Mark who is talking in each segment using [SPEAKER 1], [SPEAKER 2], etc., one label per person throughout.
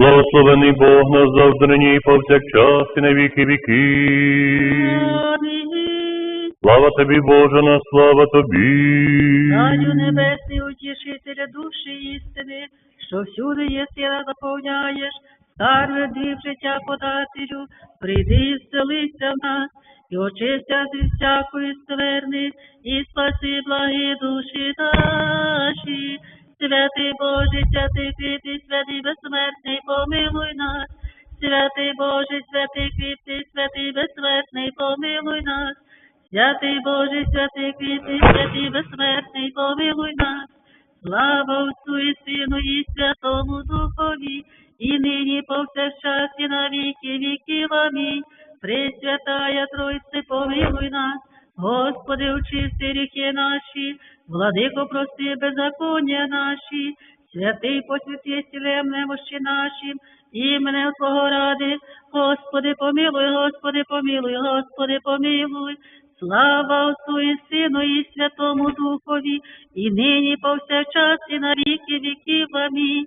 [SPEAKER 1] Благословений Бог нас завжди нині і повсякчас і на віки віки. Слава тобі, Боже, на слава тобі.
[SPEAKER 2] Царю небесний, утішителя душі істини, що всюди є сила заповняєш, старе дві життя подателю, прийди і вселися в нас, і очистя зі всякої скверни, і спаси благі душі наші. Святий Боже, святий кріпкий, святий безсмертний, помилуй нас. Святий Боже, святий кріпкий, святий безсмертний, помилуй нас. Святий Боже, святий кріпкий, святий безсмертний, помилуй нас. Слава Отцу і Сину і Святому Духові, і нині повсякчас і на віки віків. Амінь. Пресвятая Тройце, помилуй нас. Господи, очисти гріхи наші, владико, прости беззаконня наші, святий посвяти сілем немощі нашим, іменем Твого ради, Господи, помилуй, Господи, помилуй, Господи, помилуй. Слава Отцу і Сину і Святому Духові, і нині повсякчас і на віки віків. Амінь.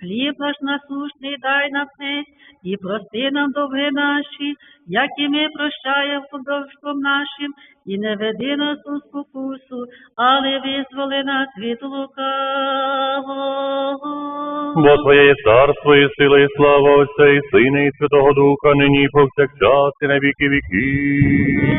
[SPEAKER 2] Хліб наш насущний дай нам днес, і прости нам довги наші, як і ми прощаємо подовжком нашим, і не веди нас у спокусу, але визволи нас від лукавого.
[SPEAKER 1] Бо Твоє є царство, і сила, і слава Отця, і Сина, і Святого Духа, нині повсякчас, і на віки віків.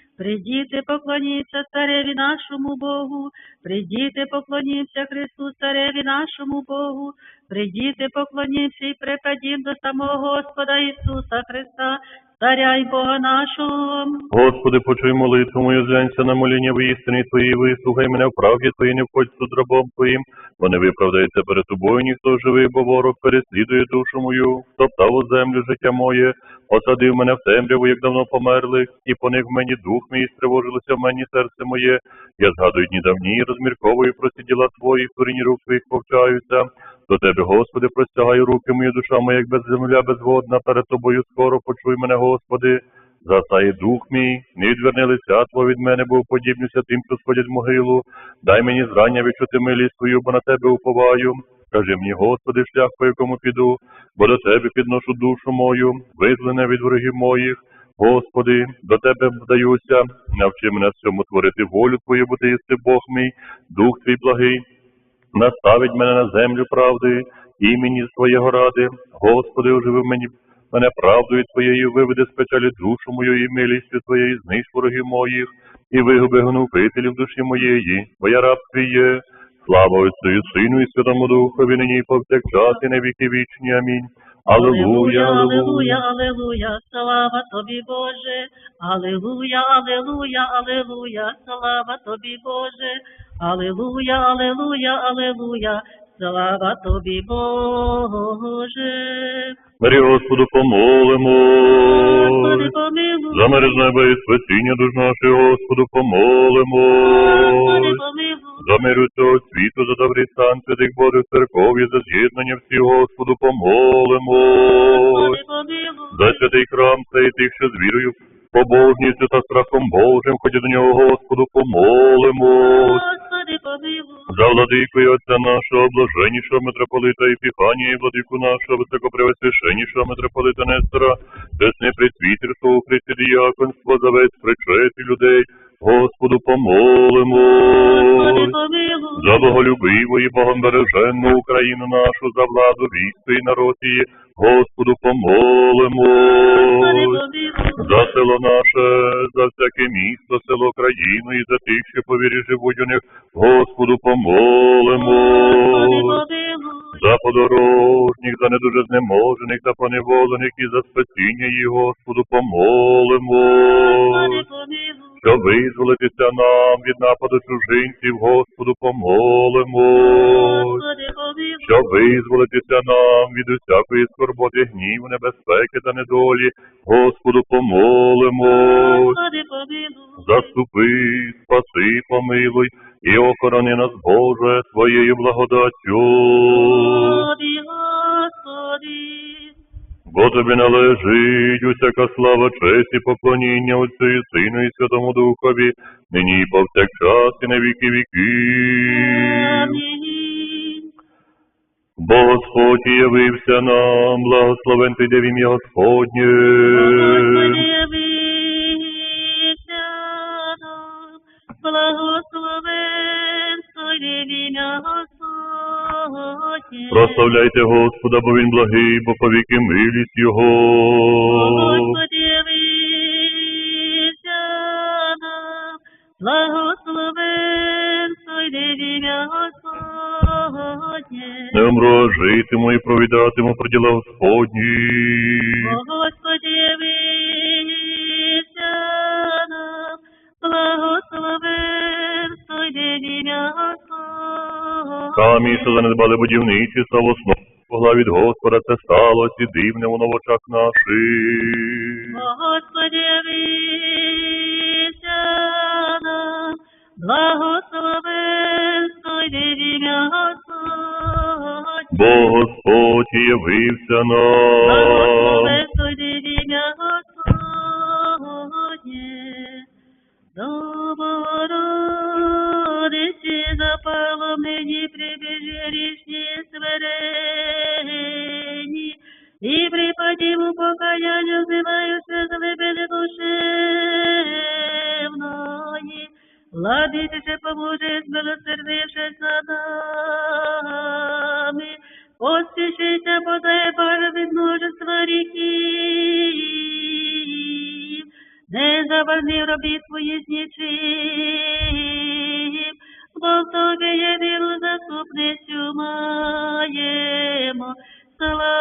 [SPEAKER 2] Придіти, поклоніться цареві нашому Богу, придіти, поклонімся Христу, цареві нашому Богу, придіти, поклонімся і припадім до самого Господа Ісуса Христа, царя й Бога нашого.
[SPEAKER 1] Господи, почуй молитву мою, зглянься на моління в істині Твоїй, вислухай мене в правді Твоїй, не входь суд рабом Твоїм, бо не виправдається перед тобою ніхто живий, бо ворог переслідує душу мою, топтав у землю життя моє, осадив мене в темряву, як давно померлих, і поник в мені дух мій, стривожилося в мені серце моє. Я згадую дні давні, розмірковую про ці діла Твої, в корінні рук Твоїх повчаюся. До Тебе, Господи, простягаю руки мої, душа моя, як без земля безводна, перед Тобою скоро почуй мене, Господи. Засає дух мій, не відверни лиця Твого від мене, бо уподібнюся тим, що сходять в могилу. Дай мені зрання відчути милість Твою, бо на Тебе уповаю. Скажи мені, Господи, шлях, по якому піду, бо до Тебе підношу душу мою, визволене від ворогів моїх. Господи, до Тебе вдаюся, навчи мене всьому творити волю Твою, бо Ти єси Бог мій, дух Твій благий, наставить мене на землю правди, імені Твоєго ради. Господи, оживи мені мене правдою Твоєю, виведи з печалі душу мою і милістю Твоєю, знищ ворогів моїх, і вигуби гнувителів душі моєї, бо я є. Слава Отцю Сину і Святому Духові, нині і повсякчас, і на віки вічні. Амінь. Аллилуйя,
[SPEAKER 2] Аллилуйя, Аллилуйя, слава тобі, Боже. Аллилуйя, Аллилуйя, Аллилуйя, слава тобі, Боже. Аллилуйя, Аллилуйя, Аллилуйя, слава тобі, Боже.
[SPEAKER 1] Марі Господу помолимо.
[SPEAKER 2] Господи, помилуй.
[SPEAKER 1] За мир з неба і спасіння душ наших, Господу помолимо.
[SPEAKER 2] Господи, помилуй.
[SPEAKER 1] За мир усього світу, за добрий стан святих Божих церков і за з'єднання всіх, Господу помолимо.
[SPEAKER 2] Господи, помилуй.
[SPEAKER 1] За святий храм цей тих, що з вірою, побожністю та страхом Божим, ходять до нього, Господу помолимо.
[SPEAKER 2] Господи, помилуй.
[SPEAKER 1] За владику і отця нашого, блаженнішого митрополита Епіфанія, і владику нашого, високопревосвященнішого митрополита Нестора, чесне присвітерство у Христі діяконство, за весь причет і людей, Господу помолимо. За боголюбиву і богомбереженну Україну нашу, за владу війську і народ її, Господу помолимо. За село наше, за всяке місто, село, країну і за тих, що по вірі живуть у них, Господу помолимо. За подорожніх, за недуже знеможених та поневолених і за спасіння їх, Господу помолимо. Щоб визволитися нам від нападу чужинців, Господу помолимо.
[SPEAKER 2] Господи, помилуй.
[SPEAKER 1] Визволитися нам від усякої скорботи, гніву, небезпеки та недолі, Господу помолимо.
[SPEAKER 2] Господи.
[SPEAKER 1] Заступи, спаси, помилуй, і охорони нас, Боже, своєю благодаттю.
[SPEAKER 2] Господи, Господи.
[SPEAKER 1] Бо тобі належить усяка слава, честь і поклоніння Отцю і Сину і Святому Духові, нині і повсякчас і на віки.
[SPEAKER 2] Амінь.
[SPEAKER 1] Бо Господь явився нам, благословен ти в ім'я Господнє.
[SPEAKER 2] Господи, нам, благословен ім'я Господнє.
[SPEAKER 1] Прославляйте Господа, бо він благий, бо повіки милість Його.
[SPEAKER 2] Господи, явися нам, благословен Твоє ім'я Господнє.
[SPEAKER 1] Не умру, житиму і провідатиму про діла Господні.
[SPEAKER 2] Господи, явися
[SPEAKER 1] Камінь, що занедбали будівниці, став основ. Від Господа це сталося і дивне воно в очах наших.
[SPEAKER 2] Господи, явися нам, благословен ім'я Господнє.
[SPEAKER 1] Бо Господь явився нам.
[SPEAKER 2] Благословен припадів у покаянню взиваюся з глибини душевної. Владитися поможе, змилосердившись над нами, поспішися подай Боже від множества гріхів, не завальни робіт твої з нічим, бо в тобі єдину заступницю маємо. Слава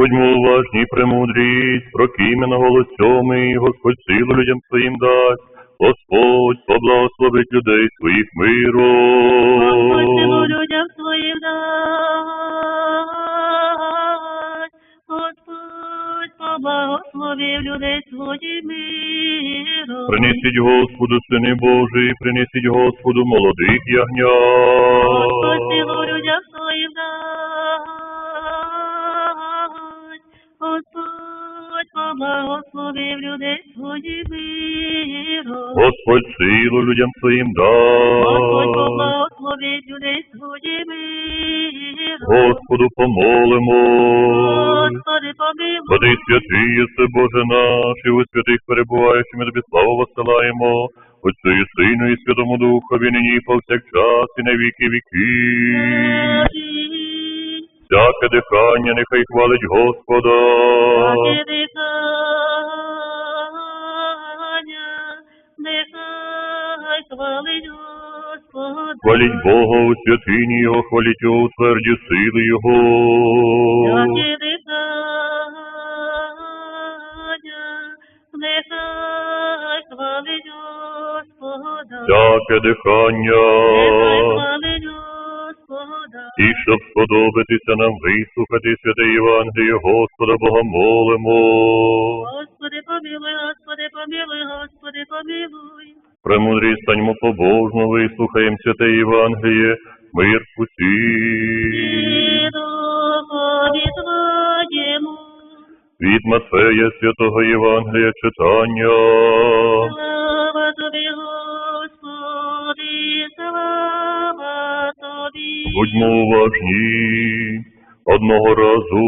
[SPEAKER 1] Будьмо уважні, премудрість, прокиме голос сьомий, Господь силу людям своїм дасть. Господь поблагословить людей своїх миром.
[SPEAKER 2] Господь силу людям своїм дасть. Господь поблагословив людей своїм миром.
[SPEAKER 1] Принесіть Господу, сини Божий, принесіть Господу молодих ягнят.
[SPEAKER 2] Господь силу людям Господь людей своїм миром.
[SPEAKER 1] Господь силу людям своїм
[SPEAKER 2] Господь
[SPEAKER 1] дасть.
[SPEAKER 2] людей своїм миром.
[SPEAKER 1] Господу помолимо.
[SPEAKER 2] Господи, помилуй.
[SPEAKER 1] Води святий єси, Боже наш, і у святих перебуваючи, ми тобі славу воссилаємо. Отцю і Сину і Святому Духові, нині і повсякчас, і на віки віків. Всяке дихання нехай хвалить Господа.
[SPEAKER 2] Всяке дихання, нехай хвалить Господа.
[SPEAKER 1] Хваліть Бога у святині Його, хваліть Його у тверді сили Його.
[SPEAKER 2] Всяке дихання, нехай хвалить Господа.
[SPEAKER 1] Всяке дихання.
[SPEAKER 2] Нехай хвалить.
[SPEAKER 1] І щоб сподобатися нам вислухати святе Євангеліє Господа Бога молимо.
[SPEAKER 2] Господи, помилуй, Господи, помилуй, Господи, помилуй.
[SPEAKER 1] Премудрі станьмо побожно, вислухаєм святе Євангеліє, мир усім.
[SPEAKER 2] І духові.
[SPEAKER 1] Від Матфея Святого Євангелія читання.
[SPEAKER 2] Слава тобі, Господи,
[SPEAKER 1] Будьмо уважні. Одного разу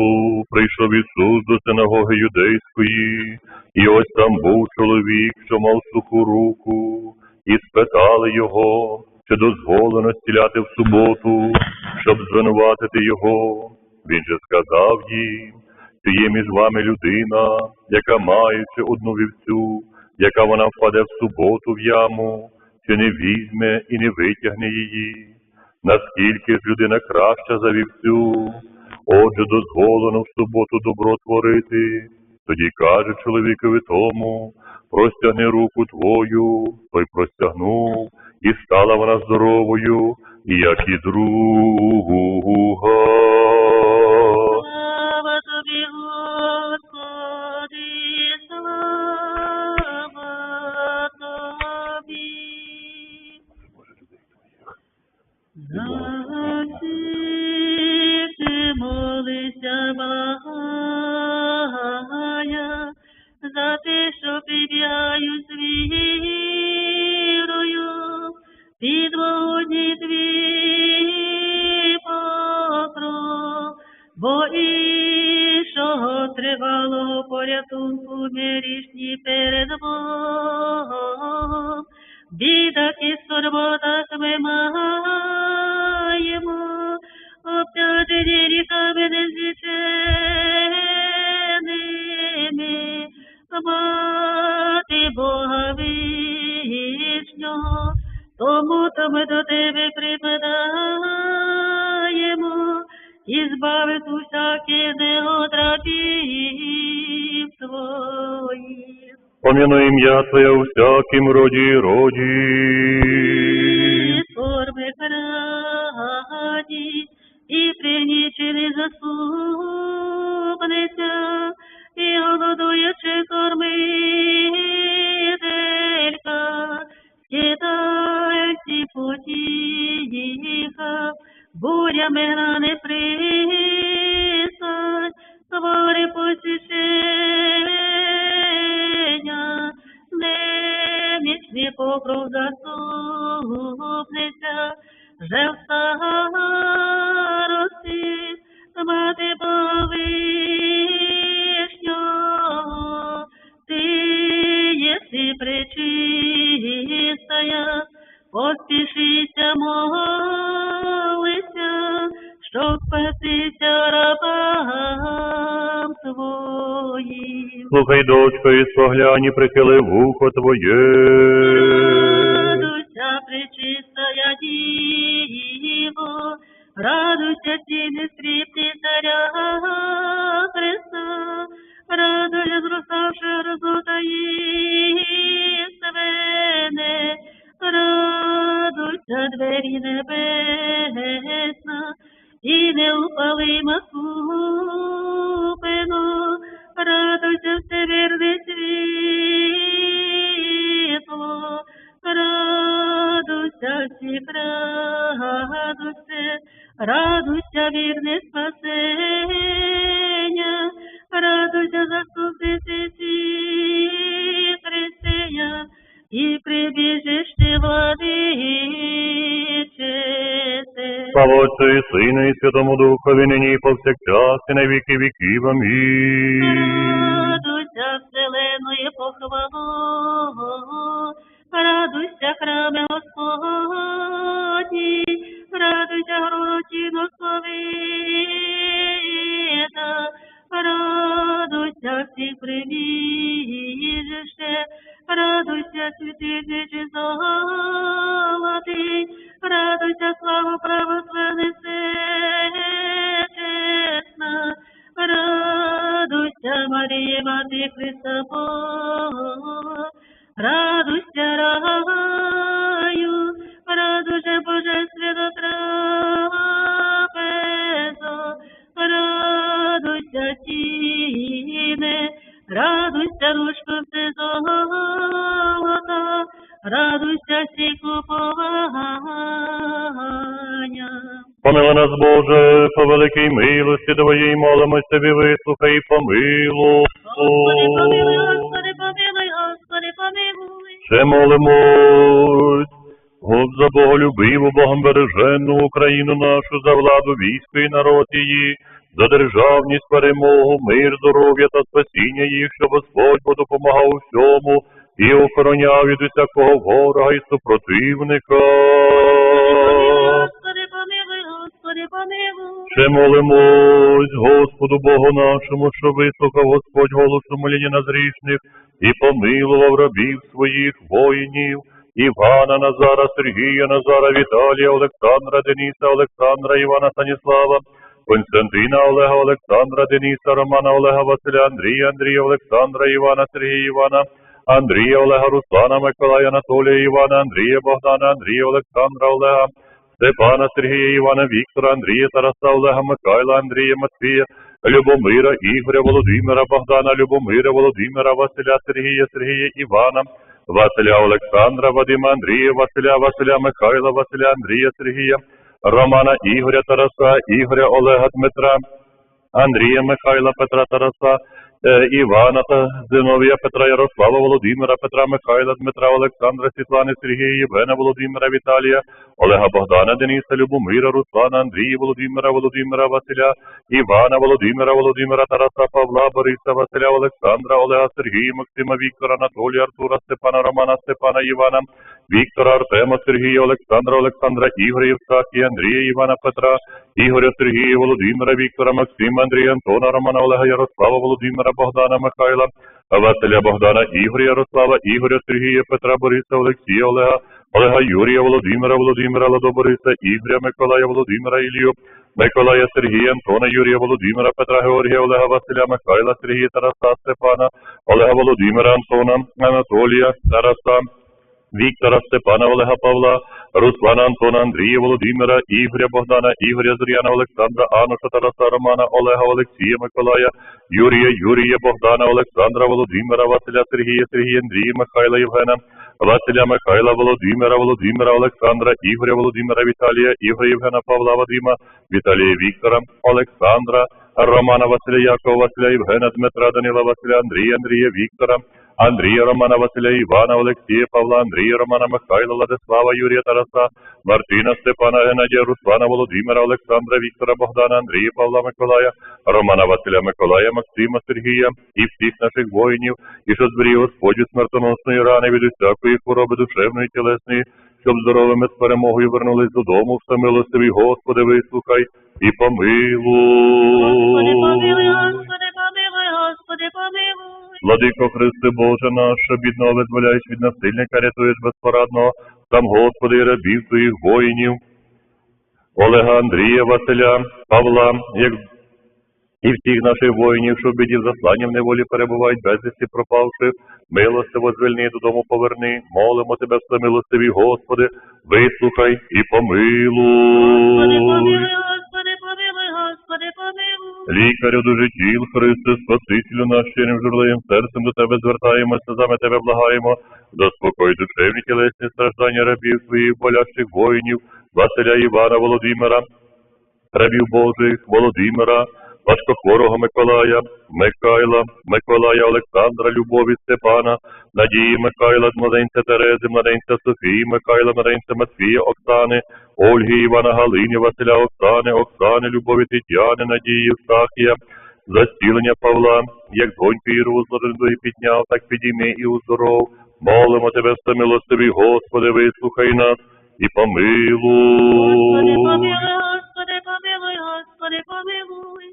[SPEAKER 1] прийшов Ісус до синагоги юдейської, і ось там був чоловік, що мав суху руку, і спитали його, чи дозволено стіляти в суботу, щоб звинуватити його. Він же сказав їм, чи є між вами людина, яка маючи одну вівцю, яка вона впаде в суботу в яму, чи не візьме і не витягне її. Наскільки ж людина краща за вівцю, отже дозволено в суботу добро творити. Тоді каже чоловікові тому, простягни руку твою, той простягнув, і стала вона здоровою, як і друга.
[SPEAKER 2] За всіх ти молися, благая, за те, що прибігають з вірою, під вогні порятунку нерішні перед Богом. Бідах і скорботах
[SPEAKER 1] Пом'яну ім'я Твоє у всякім роді і роді.
[SPEAKER 2] Твоїм.
[SPEAKER 1] Слухай, дочко, і спогляні, прихили вухо Твоє.
[SPEAKER 2] Радуйся, пречистая Діво, радуйся, ціни скріпти радуйся, вірне спасення, радуйся, заступниці всі Христия, і прибіжиш ти владичице.
[SPEAKER 1] Слава Отцю і Сину і Святому Духові, нині і повсякчас, і на віки віків. Амінь.
[SPEAKER 2] Радуйся, вселеною похвало, радуйся, храме देवा देख सब
[SPEAKER 1] Помилуй нас, Боже, по великій милості Твоїй, молимось Тобі, вислухай і помилуй.
[SPEAKER 2] Господи, помилуй, Господи, помилуй, Господи, помилуй.
[SPEAKER 1] Ще молимось. Год за Боголюбиву, Богом бережену Україну нашу, за владу військо і народ її, за державність, перемогу, мир, здоров'я та спасіння їх, щоб Господь Бо допомагав у всьому і охороняв від усякого ворога і супротивника. Ще молимось Господу Богу нашому, що вислухав Господь голосу моління нас грішних і помилував рабів своїх воїнів. Івана, Назара, Сергія, Назара, Віталія, Олександра, Дениса, Олександра, Івана, Станіслава, Константина, Олега, Олександра, Дениса, Романа, Олега, Василя, Андрія, Андрія, Олександра, Івана, Сергія, Івана, Андрія, Олега, Руслана, Миколая, Анатолія, Ігоря, Андрія, Богдана, Андрія, Олександра, Олега, Степана, Сергія, Івана, Віктора, Андрія, Тараса, Олега, Михайла, Андрія, Матвія, Любомира, Ігоря, Володимира, Богдана, Любомира, Володимира, Василя, Сергія, Сергія, Івана, Василя Олександра, Вадима, Андрія, Василя, Василя, Михайла, Василя, Андрія, Сергія, Романа, Ігоря, Тараса, Ігоря, Олега, Дмитра, Андрія, Михайла, Петра, Тараса, Івана та Зиновія, Петра, Ярослава, Володимира, Петра, Михайла, Дмитра, Олександра, Світлани, Сергія, Євгена, Володимира, Віталія, Олега Богдана, Дениса, Любомира, Руслана, Андрія, Володимира, Володимира, Василя, Івана, Володимира, Володимира, Тараса, Павла, Бориса, Василя, Олександра, Олега, Сергія, Максима, Віктора, Анатолія, Артура, Степана, Романа, Степана, Івана, Віктора, Артема, Сергія, Олександра, Олександра, Ігоря, Євстахія, Андрія, Івана, Петра, Ігоря, Сергія, Володимира, Віктора, Максима, Андрія, Антона, Романа, Олега, Ярослава, Володимира, Богдана, Михайла, Василя, Богдана, Ігоря, Ярослава, Ігоря, Сергія, Петра, Бориса, Олексія, Олега, Олега Юрія, Володимира, Володимира, Ладо Бориса, Ігоря, Миколая, Володимира, Ілію, Миколая, Сергія, Антона, Юрія, Володимира, Петра, Георгія, Олега, Василя, Михайла, Сергія, Тараса, Степана, Олега Володимира, Антона, Анатолія, Тараса, Віктора, Степана, Олега Павла, Руслана, Антона, Андрія, Володимира, Ігоря, Богдана, Ігоря, Зоряна, Олександра, Ануша, Тараса, Романа, Олега, Олексія, Миколая, Юрія, Юрія, Богдана, Олександра, Володимира, Василя, Сергія, Сергія, Андрія, Михайла, Євгена, Василя, Михайла, Володимира, Володимира, Олександра, Ігоря, Володимира, Віталія, Ігоря, Євгена, Павла, Вадима, Віталія, Віктора, Олександра, Романа, Василя, Якова, Василя, Євгена, Дмитра, Данила, Василя, Андрія, Андрія, Віктора, Андрія Романа Василя Івана, Олексія Павла, Андрія Романа Михайла, Владислава, Юрія Тараса, Мартина Степана, Геннадія, Руслана, Володимира, Олександра, Віктора, Богдана, Андрія Павла Миколая, Романа Василя Миколая, Максима, Сергія і всіх наших воїнів, і що зберіг Господь від смертоносної рани від усякої хвороби душевної тілесної, щоб здоровими з перемогою вернулись додому, все милостивий, Господи, вислухай і
[SPEAKER 2] помилуй. Господи, помилуй, Господи, помилуй.
[SPEAKER 1] Владико Христе Боже наш, бідного визволяєш від насильника, рятуєш безпорадного, сам Господи і рабів твоїх воїнів, Олега Андрія, Василя, Павла, як і всіх наших воїнів, що в біді в засланні в неволі перебувають безвісті пропавших, милостиво звільни додому поверни, молимо тебе, всемилостиві, Господи, вислухай і помилуй,
[SPEAKER 2] Господи, помилуй, Господи, помилуй.
[SPEAKER 1] Лікарю дуже тіл, Христе, Спасителю наш щирим журливим серцем до Тебе звертаємося, саме Тебе благаємо, заспокой душевні тілесні страждання рабів своїх болящих воїнів, Василя Івана Володимира, рабів Божих, Володимира, важкохворого Миколая, Михайла, Миколая Олександра, Любові Степана, Надії Михайла, младенця Терези, младенця Софії, Михайла, младенця Матвія, Оксани, Ольги, Івана Галині, Василя Оксани, Оксани, Любові Тетяни, Надії Євстахія, за зцілення Павла, як доньки Іру злоденду підняв, так підійми і уздоров. Молимо тебе, всемилостивий, Господи, вислухай нас і
[SPEAKER 2] Господи,
[SPEAKER 1] помилуй.
[SPEAKER 2] помилуй, Господи, помилуй, Господи, помилуй.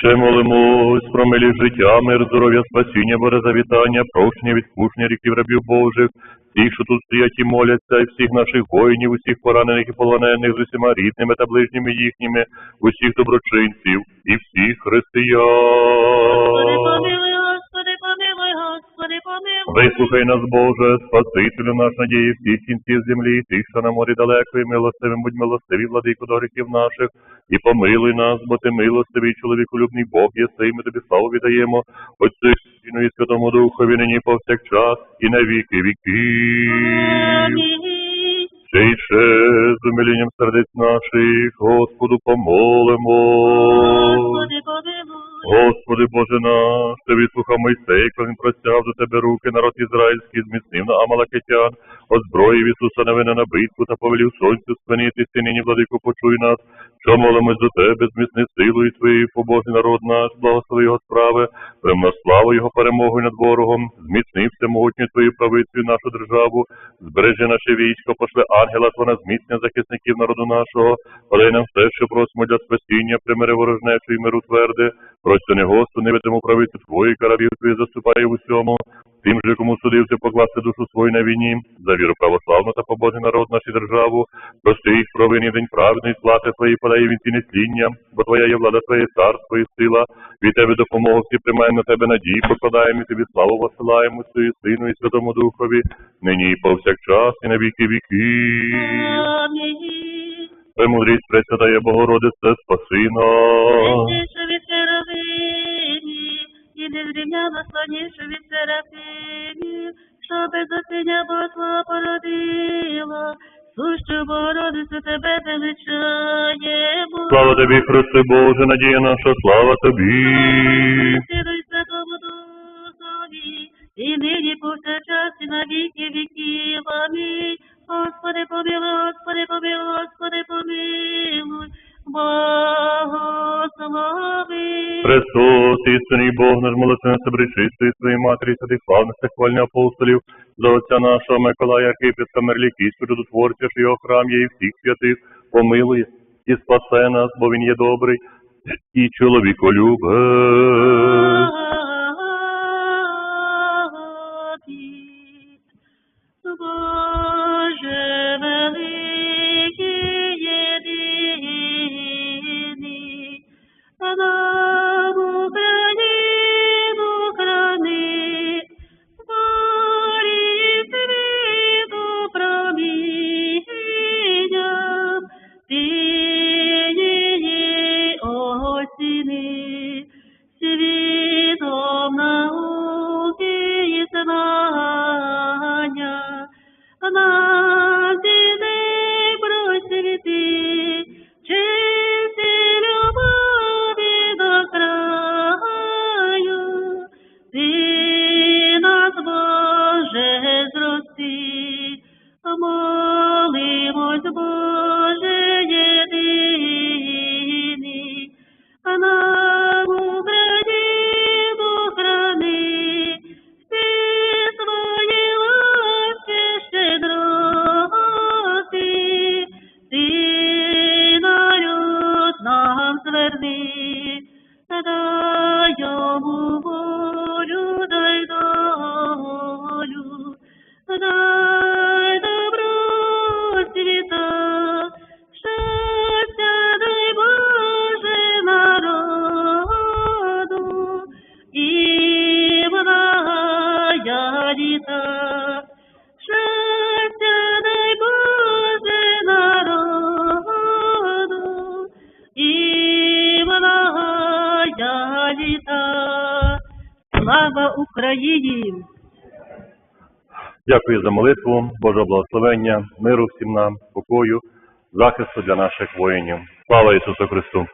[SPEAKER 1] Ще молимось про милі життя, мир, здоров'я, спасіння, Боже завітання, прощення, відпущення ріків рабів Божих, всіх, що тут стоять і моляться, і всіх наших воїнів, усіх поранених і полонених з усіма рідними та ближніми їхніми, усіх доброчинців і всіх християн.
[SPEAKER 2] Помилуй, Господи, помилуй,
[SPEAKER 1] Вислухай нас, Боже, Спасителю наш надії всіх кінців землі, і тих, що на морі далеко, і милостивим, будь милостиві, владику до гріхів наших, і помилуй нас, бо ти милостивий, чоловіколюбний Бог єси, і ми тобі славу віддаємо, Отцю і Сину і Святому Духові, нині повсякчас, і на віки віки.
[SPEAKER 2] Амінь.
[SPEAKER 1] Ще й ще з умилінням сердець наших, Господу помолимо.
[SPEAKER 2] Господи.
[SPEAKER 1] Господи Боже наш, Ти відслухав Мойсей, коли він простяг до тебе руки, народ ізраїльський, зміцнив на Амалакетян, озброїв Ісуса Навина на битву та повелів сонцю спинитися, нині, владико, почуй нас, що молимось до тебе, зміцни силою Твоєю, побожий народ наш, благослови його справи, премно славу його перемогою над ворогом, зміцни всемогутню Твою правицею нашу державу, збережи наше військо, пошли ангела Твого на зміцнення захисників народу нашого, подай нам все, що просимо для спасіння, примири ворожнечу і миру тверде, Просто не Господи, невидиму правицю Твої, карабів Твої заступає в усьому, тим же, кому судився покласти душу свою на війні, за віру православну та побожний народ нашу державу, прости їх провини день праведний, слати Твої подай він ці несління, бо Твоя є влада Твоє царство і сила, від Тебе допомогу всі приймаємо на Тебе надії, покладаємо і Тобі славу посилаємо Твою Сину і Святому Духові, нині і повсякчас, і на віки.
[SPEAKER 2] Амінь.
[SPEAKER 1] Премудрість Пресвятая Богородице, спаси нас.
[SPEAKER 2] Від Серафимі, славніше від Серафимі, що без осіння Бога породила, сущу Богородицю тебе величаємо.
[SPEAKER 1] Слава тобі, Христе Боже, надія наша, слава тобі.
[SPEAKER 2] Сину Святому Духові, і нині повсякчас, і на віки віків. Амінь. Господи, помилуй, Господи, помилуй, Господи, помилуй, благослови.
[SPEAKER 1] Христос, істинний Бог, наш молодцем причистий своїй матері, святих славних хвальних апостолів, за отця нашого Миколая, Архипетка, Мерлікійського, чудотворця, що його храм є і всіх святих, помилує і спасе нас, бо він є добрий і чоловіколюбець.
[SPEAKER 2] Shri Dhamma Ugi Sama
[SPEAKER 1] Дякую за молитву, Божого благословення, миру всім нам, покою, захисту для наших воїнів. Слава Ісусу Христу!